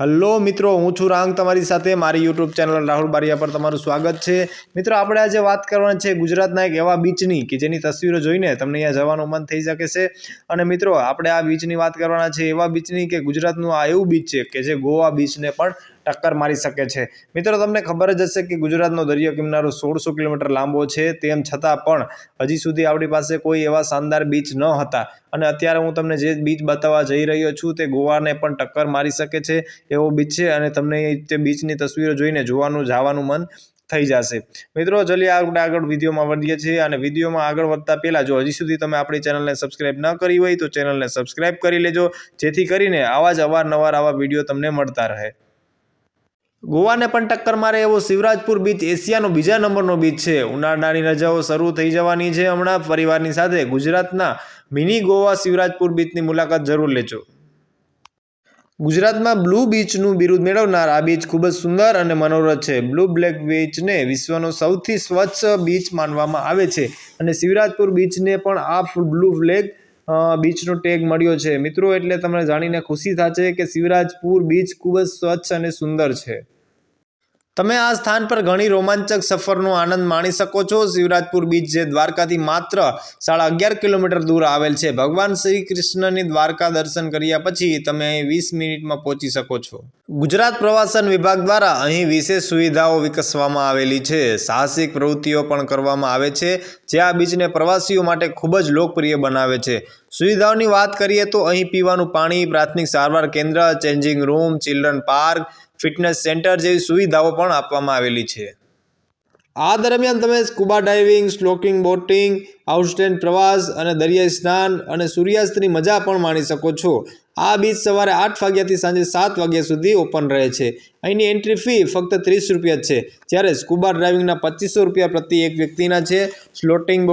Hello મિત્રો, હું છું રાંગ. તમારી સાથે મારી યુટ્યુબ ચેનલ રાહુલ બારિયા પર તમારું સ્વાગત છે. મિત્રો, આપણે આજે વાત કરવાની છે ગુજરાતના એક એવા બીચની કે જેની તસવીરો જોઈને તમને અહીંયા જવાનું મન થઈ શકે છે. અને મિત્રો, આપણે આ બીચની વાત કરવાના છે એવા બીચની કે ગુજરાતનું આ એવું બીચ છે કે જે ગોવા બીચને પણ ટક્કર મારી શકે છે. મિત્રો, તમને ખબર જ હશે કે ગુજરાતનો દરિયો કિનારો સોળસો કિલોમીટર લાંબો છે. તેમ છતાં પણ હજી સુધી આપણી પાસે કોઈ એવા શાનદાર બીચ ન હતા. અને અત્યારે હું તમને જે બીચ બતાવવા જઈ રહ્યો છું તે ગોવાને પણ ટક્કર મારી શકે છે એવો બીચ છે અને તમને તે બીચની તસવીરો જોઈને જોવાનું, જવાનું મન થઈ જશે. મિત્રો ચલીએ આપણે આગળ વિડીયોમાં વધીએ છીએ અને વિડીયોમાં આગળ વધતા પહેલાં જો હજી સુધી તમે આપણી ચેનલને સબસ્ક્રાઇબ ન કરી હોય તો ચેનલને સબસ્ક્રાઇબ કરી લેજો. જેથી કરીને આવા જ અવારનવાર આવા વીડિયો તમને મળતા રહે. ગોવાને પણ ટક્કર મારે એવો શિવરાજપુર બીચ, એશિયાનો બીજા નંબરનો બીચ છે. ઉનાળાની રજાઓ શરૂ થઈ જવાની છે હમણાં. પરિવારની સાથે ગુજરાતના મિની ગોવા શિવરાજપુર બીચની મુલાકાત જરૂર લેજો. ગુજરાતમાં બ્લુ બીચનું બિરુદ મેળવનાર આ બીચ ખૂબ જ સુંદર અને મનોરથ છે. બ્લુ બ્લેક બીચને વિશ્વનો સૌથી સ્વચ્છ બીચ માનવામાં આવે છે અને શિવરાજપુર બીચને પણ આ બ્લુ બ્લેક બીચનો ટેગ મળ્યો છે. મિત્રો, એટલે તમને જાણીને ખુશી થશે કે શિવરાજપુર બીચ ખૂબ જ સ્વચ્છ અને સુંદર છે. તમે આ સ્થાન પર ઘણી રોમાંચક સફરનો આનંદ માણી શકો છો. શિવરાજપુર બીચ જે દ્વારકાથી માત્ર સાડા અગિયાર કિલોમીટર દૂર આવેલ છે. ભગવાન શ્રી કૃષ્ણની દ્વારકા દર્શન કર્યા પછી તમે અહીં વીસ મિનિટમાં પહોંચી શકો છો. ગુજરાત પ્રવાસન વિભાગ દ્વારા અહીં વિશેષ સુવિધાઓ વિકસવામાં આવેલી છે. સાહસિક પ્રવૃત્તિઓ પણ કરવામાં આવે છે. જે આ બીચને પ્રવાસીઓ માટે ખૂબ જ લોકપ્રિય બનાવે છે. સુવિધાઓની વાત કરીએ તો અહીં પીવાનું પાણી, પ્રાથમિક સારવાર કેન્દ્ર, changing room, children park, fitness centre જેવી સુવિધાઓ પણ આપવામાં આવેલી છે. આ દરમિયાન તમે સ્કુબા ડાઇવિંગ સ્લોકિંગ બોટિંગ આઉટસ્ટેન્ડ પ્રવાસ અને દરિયાઈ સ્નાન અને સૂર્યાસ્તની મજા પણ માણી શકો છો. આ બીચ સવારે આઠ વાગ્યાથી સાંજે સાત વાગ્યા સુધી ઓપન રહે છે. અહીંની એન્ટ્રી ફી ફક્ત ત્રીસ રૂપિયા છે. જ્યારે સ્કુબા ડ્રાઇવિંગના પચીસો રૂપિયા પ્રતિ એક વ્યક્તિના છે. સ્લોટિંગ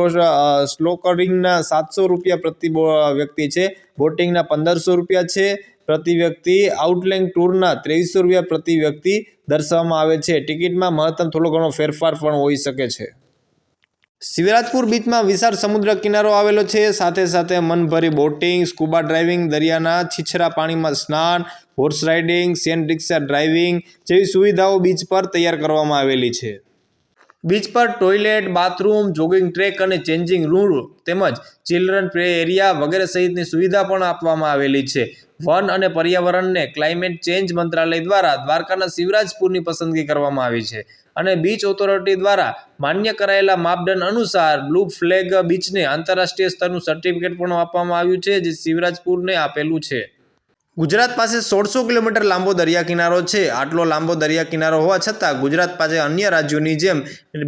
સ્લોકરિંગના સાતસો રૂપિયા પ્રતિ વ્યક્તિ છે. બોટિંગના પંદરસો રૂપિયા છે. પ્રતિ વ્યક્તિ આઉટલેંગ ટૂરના ત્રેવીસો રૂપિયા પ્રતિ વ્યક્તિ દર્શાવવામાં આવે છે. ટિકિટમાં મહત્તમ થોડો ઘણો ફેરફાર પણ હોઈ શકે છે. શિવરાજપુર બીચમાં વિશાળ સમુદ્ર કિનારો આવેલો છે. સાથે સાથે મનભરી બોટિંગ, સ્કુબા ડ્રાઇવિંગ, દરિયાના છીછરા પાણીમાં સ્નાન, horse riding sand rickshaw driving જેવી સુવિધાઓ બીચ પર તૈયાર કરવામાં આવેલી છે. બીચ પર ટોયલેટ, બાથરૂમ, જોગિંગ ટ્રેક અને ચેન્જિંગ રૂમ તેમજ ચિલ્ડ્રન પ્લે એરિયા વગેરે સહિતની સુવિધા પણ આપવામાં આવેલી છે. વન અને પર્યાવરણને ક્લાઇમેટ ચેન્જ મંત્રાલય દ્વારા દ્વારકાના શિવરાજપુરની પસંદગી કરવામાં આવી છે અને બીચ ઓથોરિટી દ્વારા માન્ય કરાયેલા માપદંડ અનુસાર બ્લુ ફ્લેગ બીચને આંતરરાષ્ટ્રીય સ્તરનું સર્ટિફિકેટ પણ આપવામાં આવ્યું છે, જે શિવરાજપુરને આપેલું છે. ગુજરાત પાસે સોળસો કિલોમીટર લાંબો દરિયા કિનારો છે. આટલો લાંબો દરિયા કિનારો હોવા છતાં ગુજરાત પાસે અન્ય રાજ્યોની જેમ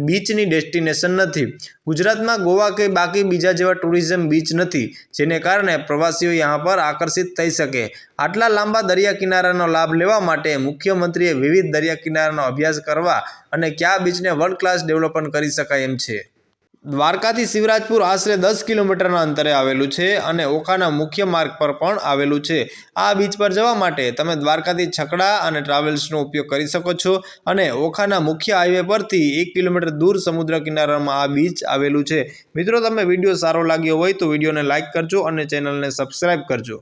બીચની ડેસ્ટિનેશન નથી. ગુજરાતમાં ગોવા કે બાકી બીજા જેવા ટુરિઝમ બીચ નથી, જેને કારણે પ્રવાસીઓ યહાં પર આકર્ષિત થઈ શકે. આટલા લાંબા દરિયા કિનારાનો લાભ લેવા માટે મુખ્યમંત્રીએ વિવિધ દરિયા કિનારાનો અભ્યાસ કરવા અને કયા બીચને વર્લ્ડ ક્લાસ ડેવલપમેન્ટ કરી શકાય એમ છે. દ્વારકાથી શિવરાજપુર આશરે દસ કિલોમીટરના અંતરે આવેલું છે અને ઓખાના મુખ્ય માર્ગ પર પણ આવેલું છે. આ બીચ પર જવા માટે તમે દ્વારકાથી છકડા અને ટ્રાવેલ્સનો ઉપયોગ કરી શકો છો અને ઓખાના મુખ્ય હાઈવે પરથી એક કિલોમીટર દૂર સમુદ્ર કિનારામાં આ બીચ આવેલું છે. મિત્રો તમે વીડિયો સારો લાગ્યો હોય તો વિડીયોને લાઇક કરજો અને ચેનલને સબસ્ક્રાઈબ કરજો.